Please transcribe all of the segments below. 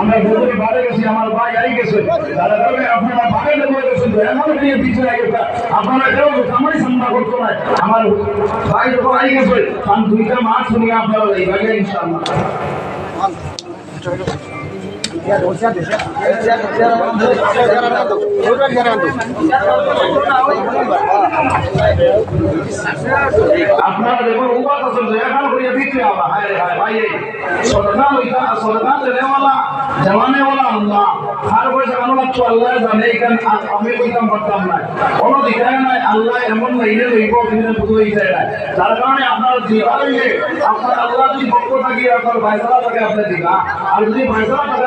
আমরা দুজনে বাইরে গেছি, আমার ভাই আই গেছে। তারা তবে আপনারা বাড়ে দেবো গেছেন এমন নিয়ে পিছনে আগে আপনারা কেউ আমারই চিন্তা করতে নাই আমার ভাই যখন আই গেছে। আমি দুইটা মাছ নিয়ে আপনারা এই ভাগে ইনশাআল্লাহ। আপনারা দেখুন হায় হায় আল্লাহ আর পয়সা তো আল্লাহ জানে আমি কইতাম পারতাম না। কোনো দিকায় নাই, আল্লাহ এমন লাইনে লইব কিন্তু বুঝে দিতে নাই। যার কারণে আপনার দিবারে আপনার আল্লাহ যদি পক্ষ থাকি, আপনার ভাইসালা থাকে আপনি দিবা আর যদি ভাইসালা থাকে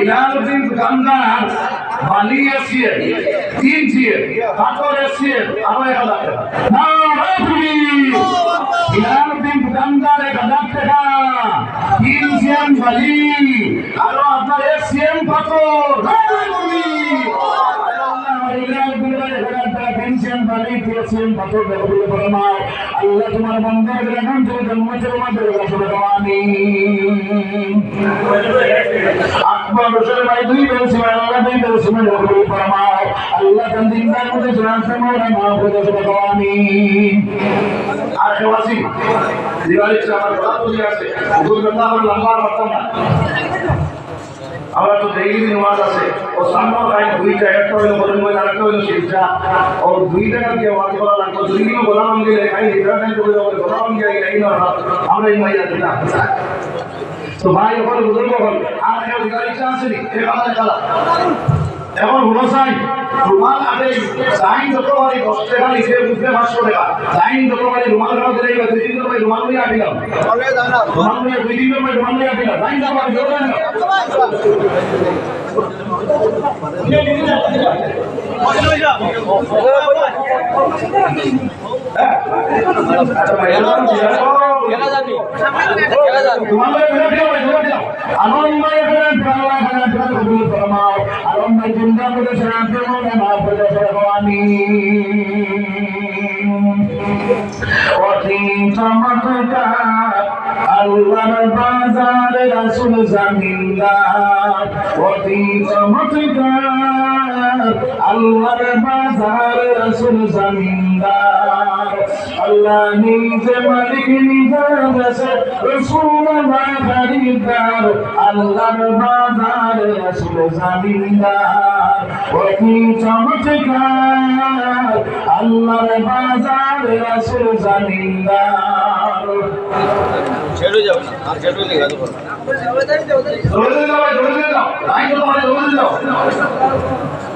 ইলালুদ্দিন দোকানদার বালি এসিয়ে তিন চিয়ে পাথর এসিয়ে আরও এক হাজার টাকা। না রাফি ইলালুদ্দিন দোকানদার এক হাজার টাকা। তিন সিএম আপনার এসিএম পাথর। রাফি আল্লাহ তোমার বন্ধের এখন তুমি জন্মের মধ্যে আকবর হোসেন ভাই দুই বেশি আল্লাহ দুই বেশি রকম ফরমাও আল্লাহ তান দিনদার মধ্যে সুরান সমরা মা প্রদেশ ভগবানী আর কেওয়াসি দিওয়ালি আছে। আমরা তো ডেইলি নামাজ আছে। ও সামনে টাইম দুইটা একটা হইল বলেন বলে আরেকটা হইল শিক্ষা ও দুই টাকা দিয়ে ওয়াজ করা লাগতো দুই দিনও গোলাম গেলে খাই টাইম করে যাব গোলাম গিয়ে এই না আমরা এই মাইয়া দিলাম। তো ভাই, ওখানে বুঝলো আর কেউ গাড়ি ইচ্ছা নেই এ কথা এখন হলো সাই রুমাল আগে সাইন যত বাড়ি দশ টাকা লিখে বুঝতে পাঁচশো টাকা সাইন যত বাড়ি রুমাল খাওয়া দিলে দুই তিন ভাই রুমাল নিয়ে আটিলাম রুমাল নিয়ে দুই ভাই রুমাল নিয়ে সাইন বাড়ি করে শান্তি মনে মা করে ভগবানী অতি চমৎকার আল্লাহর বাজার রাসুল জামিন্দা অতি চমৎকার আল্লাহর বাজার রাসূল জামিনদার। আল্লাহ নিজে মালিক নিজে দেশে রসুল খরিদার আল্লাহর বাজার রসুল জামিনদার। অতি চমৎকার। আল্লাহর বাজার রসুল জামিনদার। ছেড়ে যাবে না আর ছেড়ে দাও দৌড়ে দাও আই তো দাও লাগে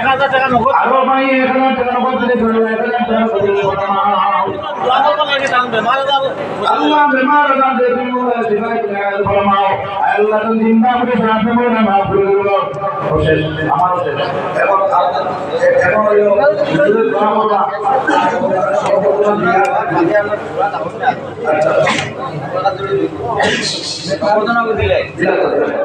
এক হাজার টাকা নগদ আরও ভাই এখানে টাকা নগদ দিতে ধরো টাকা আল্লাহ বেমার আজাদ দে তুমি দিবাই ফরমাও আল্লাহ তুমি জিন্দা করে সাথে বলে মাফ করে দিও শেষ আমার শেষ। এখন দোয়া এখন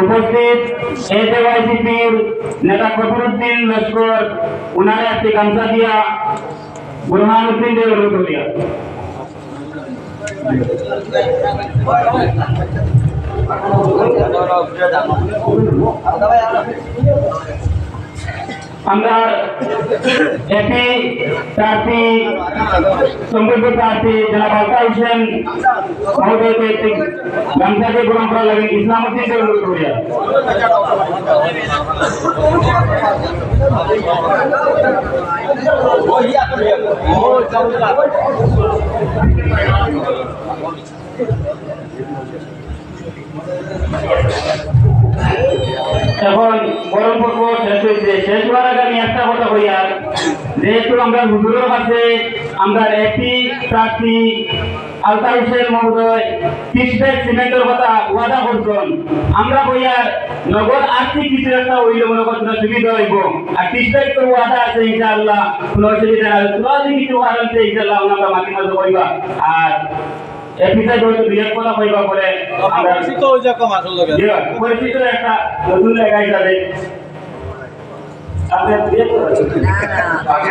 উপস্থিত এজেওয়াইসিপির নেতা ফখরুদ্দিন লস্কর উনারে একটি গামছা দিয়া বুরহানুদ্দিন দেব রুদুলিয়া আমরা এপি প্রার্থী সম্পর্ক প্রার্থী জনাব আলতা হোসেন মহোদয়কে একটি গামছাকে গ্রহণ করা লাগে ইসলামুদ্দিন দেব রুদুলিয়া এখন গরম পর্ব শেষ হয়েছে। শেষ হওয়ার আগে আমি একটা কথা কই আর। যেহেতু আমরা হুজুরের কাছে আমরা এপি প্রার্থী আলতা হোসেন মহোদয় সিমেন্টের কথা ওয়াদা করছেন, আমরা কই আর নগদ আর্থিক কিছু একটা হইলে মনে করছেন সুবিধা হইব। আর তিরিশ তো ওয়াদা আছে, ইনশাআল্লাহ, কোনো অসুবিধা নাই। কোনো কিছু আছে, ইনশাআল্লাহ আমরা মাঝে মাঝে কইবা আর এপিসোড হয়তো দুই এক কথা কইবা আমরা পরিচিত হয়ে যাক আসল লোকের। জি, পরিচিত একটা নতুন জায়গা হিসাবে আপনার বিয়ে করেছেন আগে